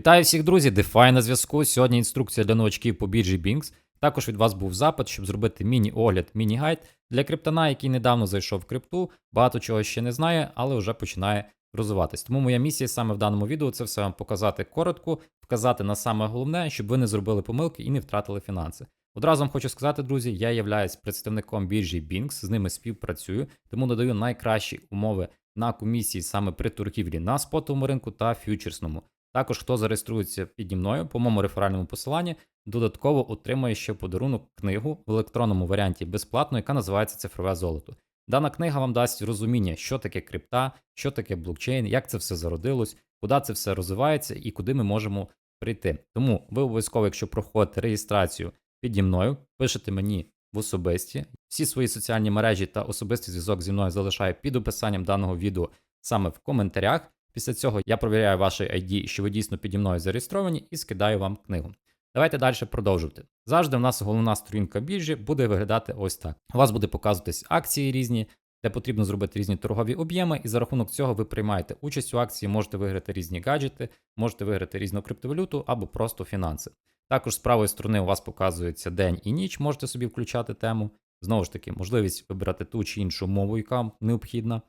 Вітаю всіх, друзі! DeFi на зв'язку. Сьогодні інструкція для новачків по біржі Binx. Також від вас був запит, щоб зробити міні-огляд, міні-гайд для криптона, який недавно зайшов в крипту, багато чого ще не знає, але вже починає розвиватись. Тому моя місія саме в даному відео це все вам показати коротко, вказати на саме головне, щоб ви не зробили помилки і не втратили фінанси. Одразу вам хочу сказати, друзі, я являюсь представником біржі Binx, з ними співпрацюю, тому надаю найкращі умови на комісії саме при торгівлі на спотовому ринку та фьючерсному. Також, хто зареєструється піді мною по моєму реферальному посиланні, додатково отримує ще подарунок книгу в електронному варіанті безплатно, яка називається Цифрове золото. Дана книга вам дасть розуміння, що таке крипта, що таке блокчейн, як це все зародилось, куди це все розвивається і куди ми можемо прийти. Тому ви обов'язково, якщо проходите реєстрацію піді мною, пишете мені в особисті. Всі свої соціальні мережі та особистий зв'язок зі мною залишаю під описанням даного відео саме в коментарях. Після цього я провіряю ваше ID, що ви дійсно піді мною зареєстровані, і скидаю вам книгу. Давайте далі продовжувати. Завжди в нас головна сторінка біржі буде виглядати ось так. У вас буде показуватись акції різні, де потрібно зробити різні торгові об'єми, і за рахунок цього ви приймаєте участь у акції, можете виграти різні гаджети, можете виграти різну криптовалюту або просто фінанси. Також з правої сторони у вас показується день і ніч, можете собі включати тему. Знову ж таки, можливість вибирати ту чи іншу мову, яка необхідна.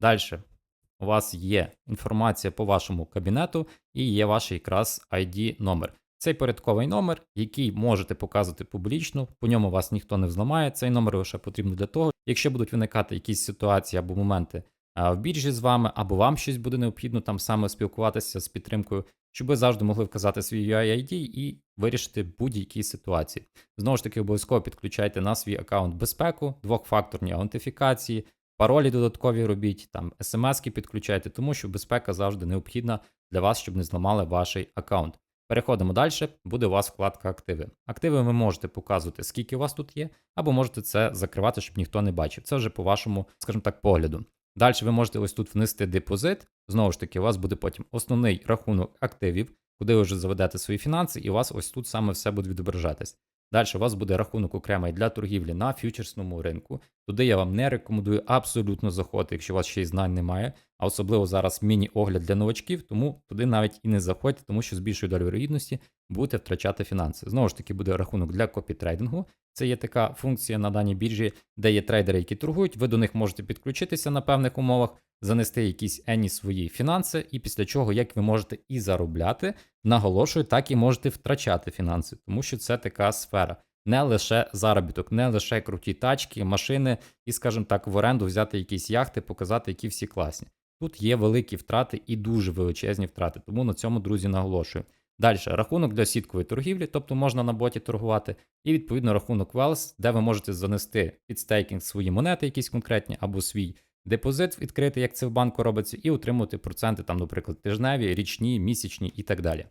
Далі у вас є інформація по вашому кабінету і є ваш якраз ID номер. Цей порядковий номер, який можете показувати публічно, по ньому вас ніхто не взламає. Цей номер лише потрібно для того, якщо будуть виникати якісь ситуації або моменти в біржі з вами, або вам щось буде необхідно там саме спілкуватися з підтримкою, щоб ви завжди могли вказати свій UID і вирішити будь-які ситуації. Знову ж таки, обов'язково підключайте на свій аккаунт безпеку, двохфакторні аутентифікації, паролі додаткові робіть, там смски підключайте, тому що безпека завжди необхідна для вас, щоб не зламали ваш аккаунт. Переходимо далі, буде у вас вкладка активи. Активи ви можете показувати, скільки у вас тут є, або можете це закривати, щоб ніхто не бачив. Це вже по вашому, скажімо так, погляду. Далі ви можете ось тут внести депозит. Знову ж таки, у вас буде потім основний рахунок активів, куди ви вже заведете свої фінанси, і у вас ось тут саме все буде відображатись. Далі у вас буде рахунок окремий для торгівлі на фьючерсному ринку. Туди я вам не рекомендую абсолютно заходити, якщо у вас ще й знань немає, а особливо зараз міні-огляд для новачків, тому туди навіть і не заходьте, тому що з більшою долею вірогідності будете втрачати фінанси. Знову ж таки, буде рахунок для копітрейдингу. Це є така функція на даній біржі, де є трейдери, які торгують. Ви до них можете підключитися на певних умовах, занести якісь ені свої фінанси, і після чого як ви можете і заробляти, наголошую, так і можете втрачати фінанси, тому що це така сфера. Не лише заробіток, не лише круті тачки, машини і, скажімо так, в оренду взяти якісь яхти, показати, які всі класні. Тут є великі втрати і дуже величезні втрати, тому на цьому, друзі, наголошую. Далі рахунок для сіткової торгівлі, тобто можна на боті торгувати, і відповідно рахунок Wells, де ви можете занести під стейкінг свої монети, якісь конкретні, або свій депозит відкрити, як це в банку робиться, і отримувати проценти, там, наприклад, тижневі, річні, місячні і так далі.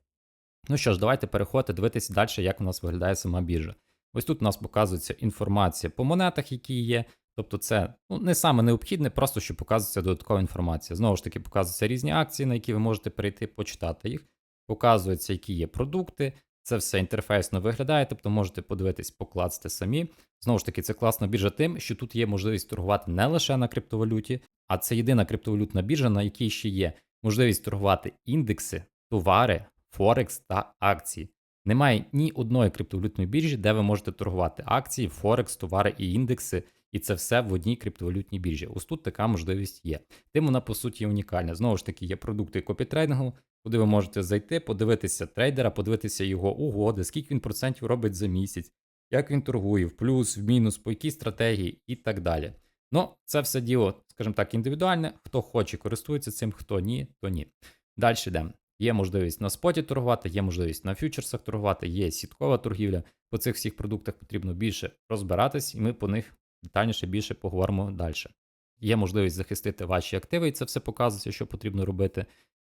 Ну що ж, давайте переходити, дивитися далі, як у нас виглядає сама біржа. Ось тут у нас показується інформація по монетах, які є. Тобто це ну, не саме необхідне, просто щоб показується додаткова інформація. Знову ж таки, показуються різні акції, на які ви можете перейти, почитати їх. Показується, які є продукти. Це все інтерфейсно виглядає, тобто можете подивитись, покласти самі. Знову ж таки, це класна біржа тим, що тут є можливість торгувати не лише на криптовалюті, а це єдина криптовалютна біржа, на якій ще є можливість торгувати індекси, товари, Форекс та акції. Немає ні одної криптовалютної біржі, де ви можете торгувати акції, Форекс, товари і індекси, і це все в одній криптовалютній біржі. Ось тут така можливість є. Тим вона, по суті, унікальна. Знову ж таки, є продукти копітрейдингу, куди ви можете зайти, подивитися трейдера, подивитися його угоди, скільки він процентів робить за місяць, як він торгує, в плюс, в мінус, по якій стратегії і так далі. Ну, це все діло, скажімо так, індивідуальне. Хто хоче, користується цим, хто ні, то ні. Далі йдемо. Є можливість на споті торгувати, є можливість на фьючерсах торгувати, є сіткова торгівля. По цих всіх продуктах потрібно більше розбиратись, і ми по них детальніше більше поговоримо далі. Є можливість захистити ваші активи, і це все показується, що потрібно робити.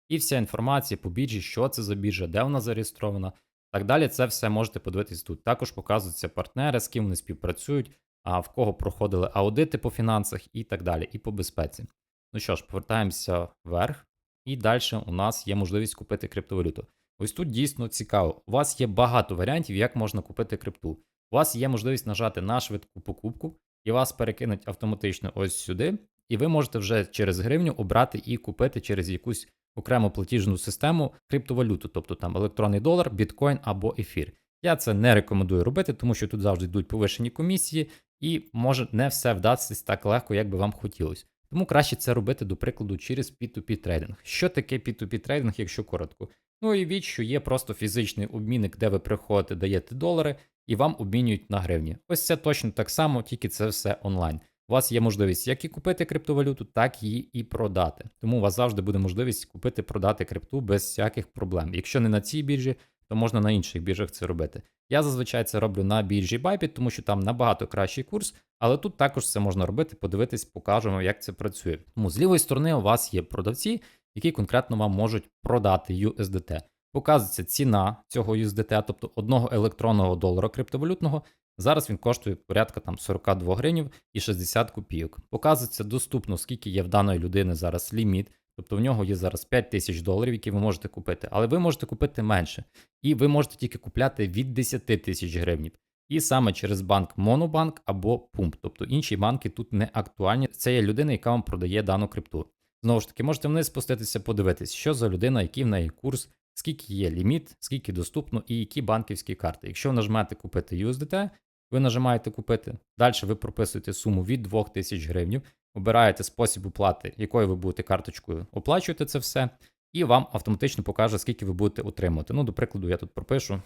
І вся інформація по біржі, що це за біржа, де вона зареєстрована. Так далі, це все можете подивитись тут. Також показуються партнери, з ким вони співпрацюють, а в кого проходили аудити по фінансах і так далі, і по безпеці. Ну що ж, повертаємося вверх. І далі у нас є можливість купити криптовалюту. Ось тут дійсно цікаво. У вас є багато варіантів, як можна купити крипту. У вас є можливість нажати на швидку покупку, і вас перекинуть автоматично ось сюди. І ви можете вже через гривню обрати і купити через якусь окрему платіжну систему криптовалюту, тобто там електронний долар, біткоін або ефір. Я це не рекомендую робити, тому що тут завжди йдуть повишені комісії, і може не все вдасться так легко, як би вам хотілося. Тому краще це робити, до прикладу, через P2P трейдинг. Що таке P2P трейдинг, якщо коротко? Ну і від, що є просто фізичний обмінник, де ви приходите, даєте долари, і вам обмінюють на гривні. Ось це точно так само, тільки це все онлайн. У вас є можливість як і купити криптовалюту, так її і продати. Тому у вас завжди буде можливість купити продати крипту без всяких проблем. Якщо не на цій біржі, то можна на інших біржах це робити. Я зазвичай це роблю на біржі Bybit, тому що там набагато кращий курс, але тут також це можна робити, подивитись, покажемо, як це працює. Тому з лівої сторони у вас є продавці, які конкретно вам можуть продати USDT. Показується ціна цього USDT, тобто одного електронного долара криптовалютного. Зараз він коштує порядка там 42 гривень і 60 копійок. Показується доступно, скільки є в даної людини зараз ліміт. Тобто в нього є зараз 5 тисяч доларів, які ви можете купити, але ви можете купити менше. І ви можете тільки купляти від 10 тисяч гривень. І саме через банк Монобанк або Пумп. Тобто інші банки тут не актуальні. Це є людина, яка вам продає дану крипту. Знову ж таки, можете вниз спуститися, подивитись, що за людина, який в неї курс, скільки є ліміт, скільки доступно і які банківські карти. Якщо ви нажмете купити USDT, ви нажимаєте купити. Далі ви прописуєте суму від 2000 гривень, обираєте спосіб оплати, якою ви будете карточкою оплачувати це все, і вам автоматично покаже, скільки ви будете отримувати. Ну, до прикладу, я тут пропишу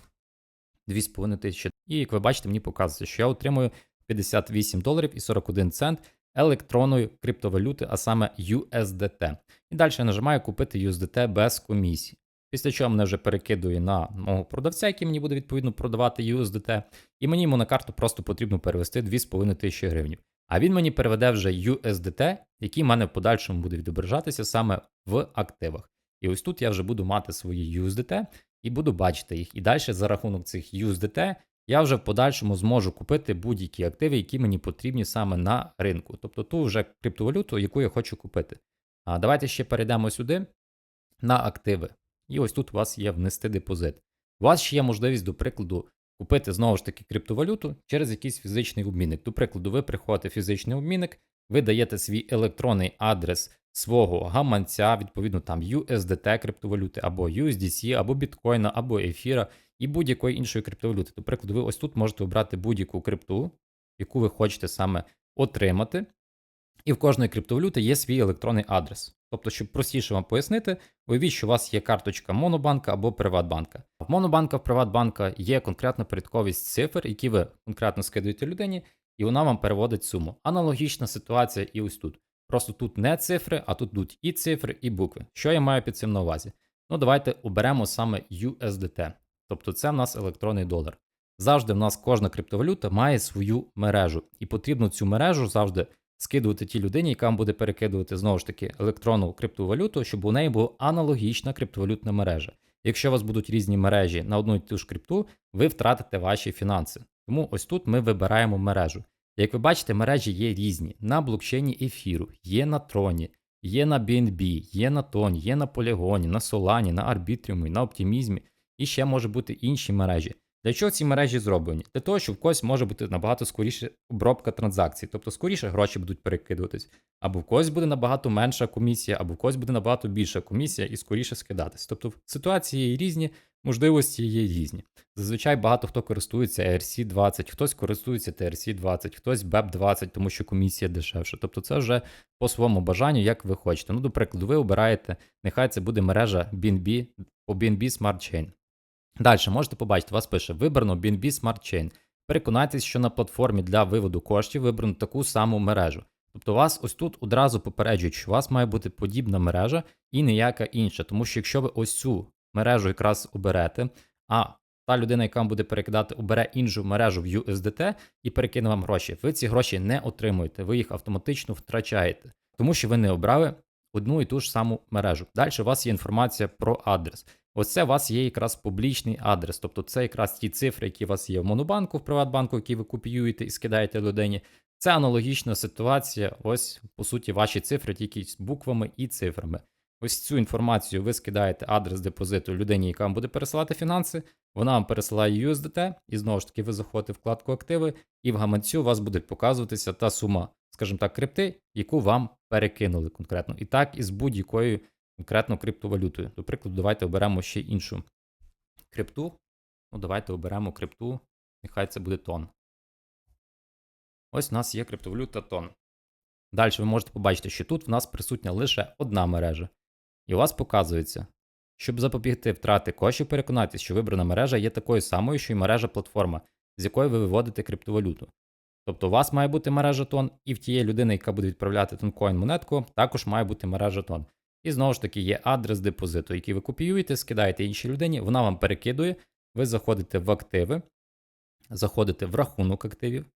2,5 тисячі. І як ви бачите, мені показується, що я отримую 58 доларів і 41 цент електронної криптовалюти, а саме USDT. І далі я нажимаю купити USDT без комісії. Після чого мене вже перекидує на мого продавця, який мені буде відповідно продавати USDT, і мені йому на карту просто потрібно перевести 2,5 тисячі гривень. А він мені переведе вже USDT, який в мене в подальшому буде відображатися саме в активах. І ось тут я вже буду мати свої USDT і буду бачити їх. І далі за рахунок цих USDT я вже в подальшому зможу купити будь-які активи, які мені потрібні саме на ринку. Тобто ту вже криптовалюту, яку я хочу купити. А давайте ще перейдемо сюди на активи. І ось тут у вас є внести депозит. У вас ще є можливість, до прикладу, купити знову ж таки криптовалюту через якийсь фізичний обмінник. До прикладу, ви приходите в фізичний обмінник, ви даєте свій електронний адрес свого гаманця, відповідно там USDT криптовалюти, або USDC, або біткоїна, або ефіра, і будь-якої іншої криптовалюти. До прикладу, ви ось тут можете обрати будь-яку крипту, яку ви хочете саме отримати. І в кожної криптовалюти є свій електронний адрес. Тобто, щоб простіше вам пояснити, уявіть, що у вас є карточка Монобанка або Приватбанка. В Монобанка, в Приватбанка є конкретна порядковість цифр, які ви конкретно скидуєте людині, і вона вам переводить суму. Аналогічна ситуація і ось тут. Просто тут не цифри, а тут йдуть і цифри, і букви. Що я маю під цим на увазі? Ну, давайте оберемо саме USDT. Тобто це в нас електронний долар. Завжди в нас кожна криптовалюта має свою мережу, і потрібно цю мережу завжди скидувати тій людині, яка вам буде перекидувати знову ж таки електронну криптовалюту, щоб у неї була аналогічна криптовалютна мережа. Якщо у вас будуть різні мережі на одну і ту ж крипту, ви втратите ваші фінанси. Тому ось тут ми вибираємо мережу. Як ви бачите, мережі є різні на блокчейні ефіру, є на троні, є на BNB, є на Тоні, є на Полігоні, на Солані, на Арбітріумі, на Оптимізмі і ще може бути інші мережі. Для чого ці мережі зроблені? Для того, що в когось може бути набагато скоріше обробка транзакцій, тобто скоріше гроші будуть перекидуватись, або в когось буде набагато менша комісія, або в когось буде набагато більша комісія і скоріше скидатись. Тобто ситуації є різні, можливості є різні. Зазвичай багато хто користується ERC20, хтось користується TRC20, хтось BEP20, тому що комісія дешевша. Тобто це вже по своєму бажанню, як ви хочете. Ну, до прикладу, ви обираєте, нехай це буде мережа BNB по BNB Smart Chain. Далі можете побачити, вас пише вибрано BNB Smart Chain. Переконайтесь, що на платформі для виводу коштів вибрано таку саму мережу. Тобто вас ось тут одразу попереджують, що у вас має бути подібна мережа і ніяка інша. Тому що якщо ви ось цю мережу якраз оберете, а та людина, яка вам буде перекидати, обере іншу мережу в USDT і перекине вам гроші, ви ці гроші не отримуєте, ви їх автоматично втрачаєте, тому що ви не обрали одну і ту ж саму мережу. Далі у вас є інформація про адрес. Ось це у вас є якраз публічний адрес, тобто це якраз ті цифри, які у вас є в Монобанку, в Приватбанку, які ви копіюєте і скидаєте людині. Це аналогічна ситуація. Ось, по суті, ваші цифри тільки з буквами і цифрами. Ось цю інформацію ви скидаєте адрес депозиту людині, яка вам буде пересилати фінанси. Вона вам пересилає USDT, і знову ж таки, ви заходите вкладку активи, і в гаманцю у вас буде показуватися та сума, скажімо так, крипти, яку вам перекинули конкретно. І так і з будь-якою конкретно криптовалютою. До прикладу, давайте оберемо ще іншу крипту. Ну, давайте оберемо крипту, нехай це буде тон. Ось у нас є криптовалюта тон. Далі ви можете побачити, що тут в нас присутня лише одна мережа. І у вас показується, щоб запобігти втрати коштів, переконайтесь, що вибрана мережа є такою самою, що й мережа платформа, з якої ви виводите криптовалюту. Тобто у вас має бути мережа тон, і в тієї людини, яка буде відправляти тонкоін монетку, також має бути мережа тон. І знову ж таки є адрес депозиту, який ви копіюєте, скидаєте іншій людині, вона вам перекидує, ви заходите в активи, заходите в рахунок активів.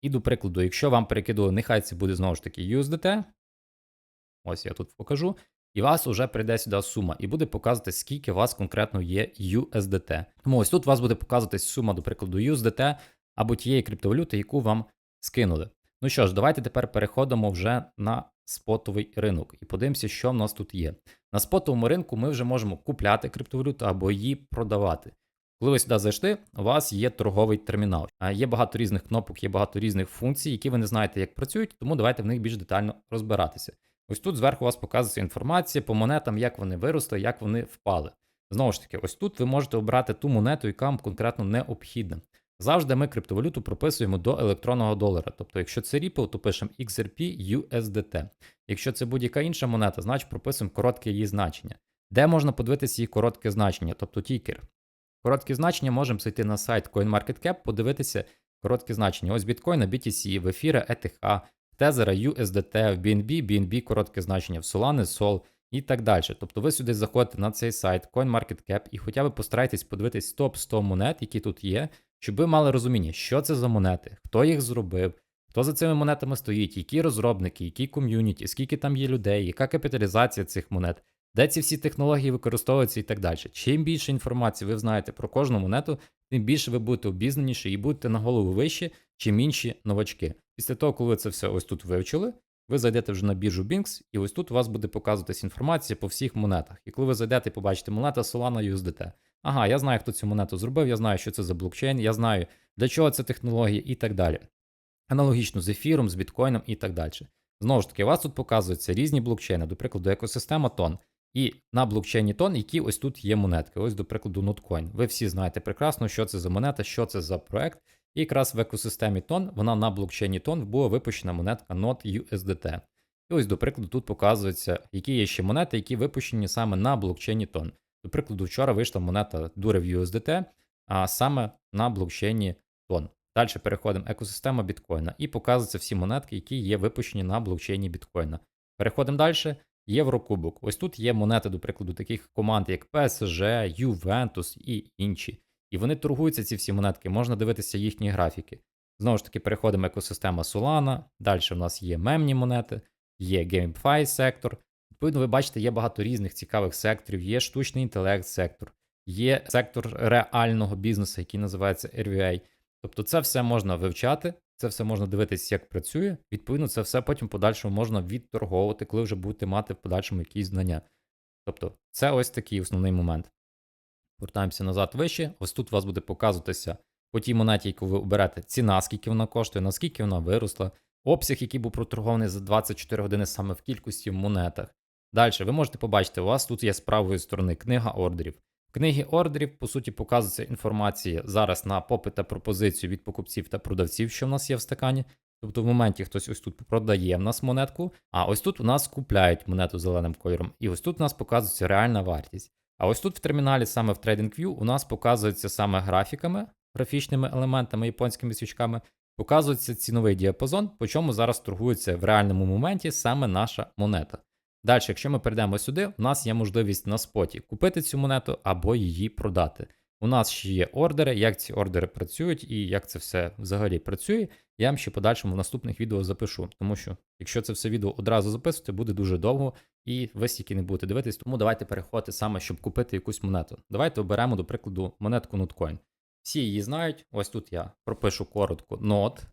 І, до прикладу, якщо вам перекидували, нехай це буде знову ж таки USDT, ось я тут покажу, і вас вже прийде сюди сума, і буде показувати, скільки у вас конкретно є USDT. Тому ось тут у вас буде показуватись сума, до прикладу, USDT або тієї криптовалюти, яку вам скинули. Ну що ж, давайте тепер переходимо вже на спотовий ринок і подивимося, що в нас тут є. На спотовому ринку ми вже можемо купляти криптовалюту або її продавати. Коли ви сюди зайшли, у вас є торговий термінал. Є багато різних кнопок, є багато різних функцій, які ви не знаєте, як працюють, тому давайте в них більш детально розбиратися. Ось тут зверху у вас показується інформація по монетам, як вони виросли, як вони впали. Знову ж таки, ось тут ви можете обрати ту монету, яка вам конкретно необхідна. Завжди ми криптовалюту прописуємо до електронного долара. Тобто, якщо це Ripple, то пишемо XRP USDT. Якщо це будь-яка інша монета, значить прописуємо коротке її значення. Де можна подивитися її коротке значення, тобто тікер. Короткі значення можемо зайти на сайт CoinMarketCap, подивитися короткі значення. Ось біткоїна, BTC, в ефіра ETH, Тезера, USDT, в BNB, BNB коротке значення, в Solana, Sol і так далі. Тобто ви сюди заходите на цей сайт CoinMarketCap і хоча б постарайтесь подивитись топ 100 монет, які тут є, щоб ви мали розуміння, що це за монети, хто їх зробив, хто за цими монетами стоїть, які розробники, які ком'юніті, скільки там є людей, яка капіталізація цих монет, де ці всі технології використовуються і так далі. Чим більше інформації ви знаєте про кожну монету, тим більше ви будете обізнаніші і будете на голову вище, чим інші новачки. Після того, коли це все ось тут вивчили, ви зайдете вже на біржу Binx, і ось тут у вас буде показуватись інформація по всіх монетах. І коли ви зайдете і побачите монета Solana USDT, ага, я знаю, хто цю монету зробив, я знаю, що це за блокчейн, я знаю, для чого це технологія і так далі. Аналогічно з ефіром, з біткоїном і так далі. Знову ж таки, у вас тут показуються різні блокчейни, до прикладу, екосистема Тон. І на блокчейні Тон, які ось тут є монетки. Ось, до прикладу, Notcoin. Ви всі знаєте прекрасно, що це за монета, що це за проект. І якраз в екосистемі Тон, вона на блокчейні Тон була випущена монетка NOT USDT. І ось, до прикладу, тут показується, які є ще монети, які випущені саме на блокчейні Тон. До прикладу, вчора вийшла монета Durev USDT, а саме на блокчейні Тон. Далі переходимо екосистема біткоїна і показуються всі монетки, які є випущені на блокчейні біткоїна. Переходимо далі. Єврокубок. Ось тут є монети, до прикладу, таких команд, як PSG, Juventus і інші. І вони торгуються, ці всі монетки, можна дивитися їхні графіки. Знову ж таки, переходимо екосистема Solana. Далі в нас є мемні монети, є GameFi сектор. Відповідно, ви бачите, є багато різних цікавих секторів, є штучний інтелект сектор, є сектор реального бізнесу, який називається RVA. Тобто це все можна вивчати, це все можна дивитися, як працює. Відповідно, це все потім подальшому можна відторговувати, коли вже будете мати в подальшому якісь знання. Тобто, це ось такий основний момент. Вертаємося назад вище. Ось тут у вас буде показуватися по тій монеті, яку ви оберете, ціна, скільки вона коштує, наскільки вона виросла, обсяг, який був проторгований за 24 години саме в кількості монетах. Далі ви можете побачити, у вас тут є з правої сторони книга ордерів. В книгі ордерів, по суті, показується інформація зараз на попит та пропозицію від покупців та продавців, що в нас є в стакані. Тобто в моменті хтось ось тут продає в нас монетку, а ось тут у нас купляють монету зеленим кольором, і ось тут у нас показується реальна вартість. А ось тут в терміналі, саме в TradingView, у нас показується саме графіками, графічними елементами, японськими свічками, показується ціновий діапазон, по чому зараз торгується в реальному моменті саме наша монета. Далі, якщо ми перейдемо сюди, у нас є можливість на споті купити цю монету або її продати. У нас ще є ордери, як ці ордери працюють і як це все взагалі працює. Я вам ще подальшому в наступних відео запишу, тому що якщо це все відео одразу записувати, буде дуже довго і ви стільки не будете дивитись. Тому давайте переходити саме, щоб купити якусь монету. Давайте оберемо, до прикладу, монетку Notcoin. Всі її знають. Ось тут я пропишу коротко NOT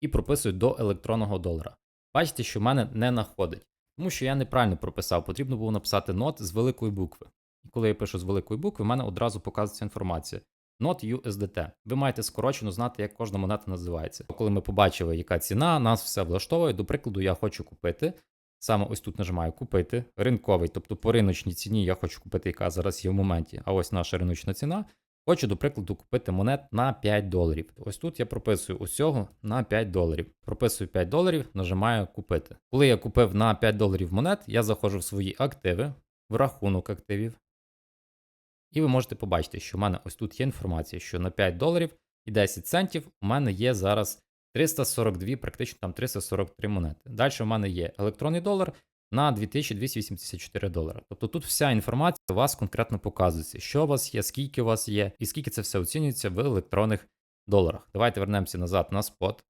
і прописую до електронного долара. Бачите, що в мене не находить, тому що я неправильно прописав. Потрібно було написати NOT з великої букви. І коли я пишу з великої букви, в мене одразу показується інформація. NOT USDT. Ви маєте скорочено знати, як кожна монета називається. Коли ми побачили, яка ціна, нас все влаштовує. До прикладу, я хочу купити Саме ось тут нажимаю купити ринковий, тобто по риночній ціні я хочу купити, яка зараз є в моменті. А ось наша риночна ціна. Хочу, до прикладу, купити монет на 5 доларів. Ось тут я прописую усього на 5 доларів. Прописую 5 доларів, нажимаю купити. Коли я купив на 5 доларів монет, я заходжу в свої активи, в рахунок активів. І ви можете побачити, що в мене ось тут є інформація, що на 5 доларів і 10 центів у мене є зараз 342, практично там 343 монети. Далі в мене є електронний долар на 2284 долара. Тобто тут вся інформація у вас конкретно показується, що у вас є, скільки у вас є, і скільки це все оцінюється в електронних доларах. Давайте вернемося назад на спот.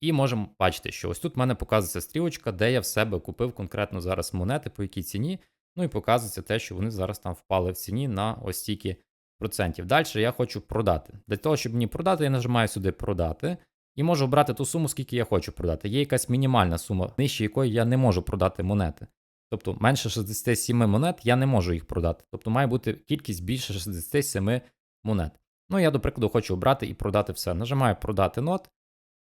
І можемо бачити, що ось тут в мене показується стрілочка, де я в себе купив конкретно зараз монети, по якій ціні. Ну і показується те, що вони зараз там впали в ціні на ось стільки процентів. Далі я хочу продати. Для того, щоб мені продати, я нажимаю сюди продати. І можу обрати ту суму, скільки я хочу продати. Є якась мінімальна сума, нижче якої я не можу продати монети. Тобто менше 67 монет я не можу їх продати. Тобто має бути кількість більше 67 монет. Ну, я, до прикладу, хочу обрати і продати все. Нажимаю продати нот,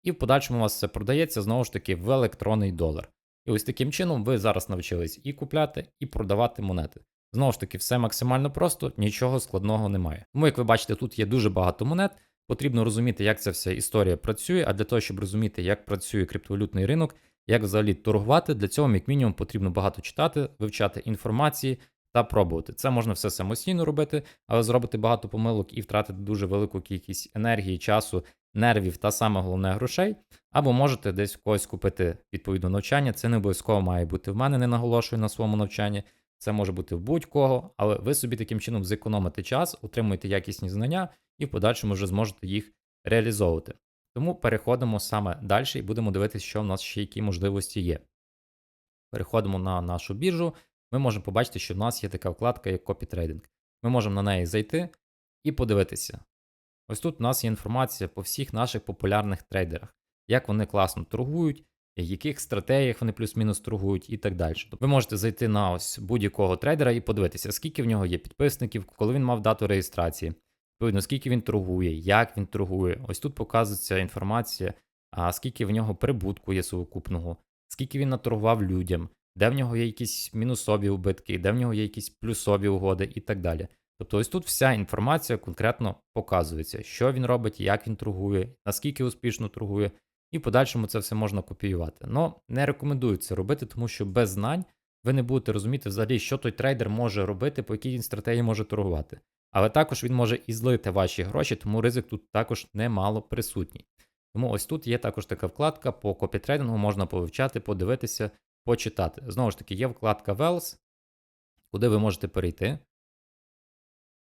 і в подальшому у вас все продається знову ж таки в електронний долар. І ось таким чином ви зараз навчились і купляти, і продавати монети. Знову ж таки, все максимально просто, нічого складного немає. Тому, як ви бачите, тут є дуже багато монет. Потрібно розуміти, як ця вся історія працює, а для того, щоб розуміти, як працює криптовалютний ринок, як взагалі торгувати, для цього, як мінімум, потрібно багато читати, вивчати інформації та пробувати. Це можна все самостійно робити, але зробити багато помилок і втратити дуже велику кількість енергії, часу, нервів та саме головне грошей. Або можете десь когось купити відповідне навчання. Це не обов'язково має бути в мене, не наголошую на своєму навчанні. Це може бути в будь-кого, але ви собі таким чином зекономите час, отримуєте якісні знання і в подальшому вже зможете їх реалізовувати. Тому переходимо саме далі і будемо дивитися, що в нас ще які можливості є. Переходимо на нашу біржу. Ми можемо побачити, що в нас є така вкладка, як копітрейдинг. Ми можемо на неї зайти і подивитися. Ось тут у нас є інформація по всіх наших популярних трейдерах, як вони класно торгують, в яких стратегіях вони плюс-мінус торгують і так далі. Тобто ви можете зайти на ось будь-якого трейдера і подивитися, скільки в нього є підписників, коли він мав дату реєстрації, відповідно, скільки він торгує, як він торгує. Ось тут показується інформація, а скільки в нього прибутку є сукупного, скільки він наторгував людям, де в нього є якісь мінусові убитки, де в нього є якісь плюсові угоди і так далі. Тобто ось тут вся інформація конкретно показується, що він робить, як він торгує, наскільки успішно торгує, і в подальшому це все можна копіювати. Но не рекомендую це робити, тому що без знань ви не будете розуміти взагалі, що той трейдер може робити, по якій він стратегії може торгувати. Але також він може і злити ваші гроші, тому ризик тут також немало присутній. Тому ось тут є також така вкладка по копітрейдингу, можна повивчати, подивитися, почитати. Знову ж таки, є вкладка Wells, куди ви можете перейти.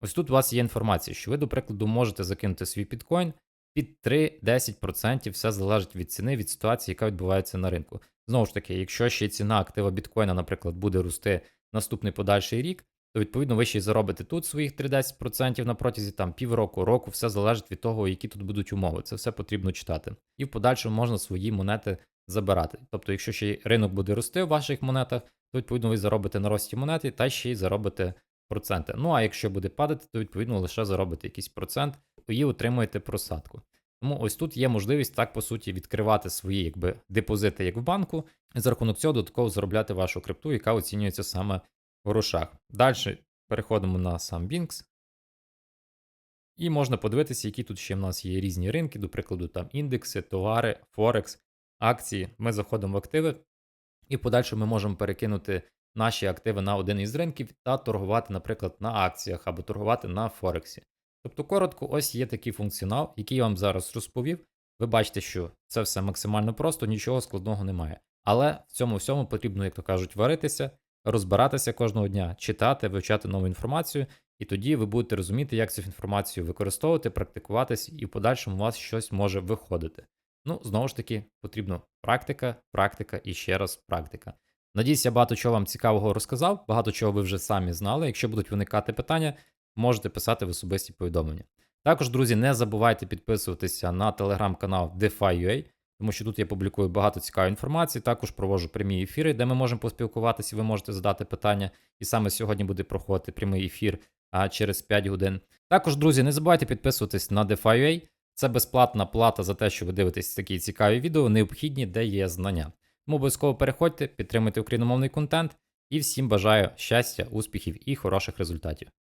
Ось тут у вас є інформація, що ви, до прикладу, можете закинути свій біткоін під 3-10%, все залежить від ціни, від ситуації, яка відбувається на ринку. Знову ж таки, якщо ще ціна актива біткоїна, наприклад, буде рости наступний подальший рік, то відповідно ви ще й заробите тут своїх 3-10% на протязі там півроку, року, все залежить від того, які тут будуть умови. Це все потрібно читати. І в подальшому можна свої монети забирати. Тобто, якщо ще й ринок буде рости в ваших монетах, то відповідно ви заробите на рості монети та ще й заробите проценти. Ну а якщо буде падати, то відповідно лише заробите якийсь процент і отримуєте просадку. Тому ось тут є можливість так по суті відкривати свої якби депозити як в банку, і за рахунок цього додатково заробляти вашу крипту, яка оцінюється саме в грошах. Далі переходимо на сам Binx. І можна подивитися, які тут ще в нас є різні ринки, до прикладу, там індекси, товари, Форекс, акції. Ми заходимо в активи, і в подальшому ми можемо перекинути наші активи на один із ринків та торгувати, наприклад, на акціях або торгувати на Форексі. Тобто, коротко, ось є такий функціонал, який я вам зараз розповів. Ви бачите, що це все максимально просто, нічого складного немає. Але в цьому всьому потрібно, як то кажуть, варитися, розбиратися кожного дня, читати, вивчати нову інформацію, і тоді ви будете розуміти, як цю інформацію використовувати, практикуватись, і в подальшому у вас щось може виходити. Ну, знову ж таки, потрібно практика, практика і ще раз практика. Надіюсь, я багато чого вам цікавого розказав, багато чого ви вже самі знали. Якщо будуть виникати питання, можете писати в особисті повідомлення. Також, друзі, не забувайте підписуватися на телеграм-канал DeFi.ua, тому що тут я публікую багато цікавої інформації. Також проводжу прямі ефіри, де ми можемо поспілкуватися, ви можете задати питання. І саме сьогодні буде проходити прямий ефір а, через 5 годин. Також, друзі, не забувайте підписуватись на DeFi.ua. Це безплатна плата за те, що ви дивитесь такі цікаві відео, необхідні, де є знання. Тому обов'язково переходьте, підтримуйте україномовний контент і всім бажаю щастя, успіхів і хороших результатів.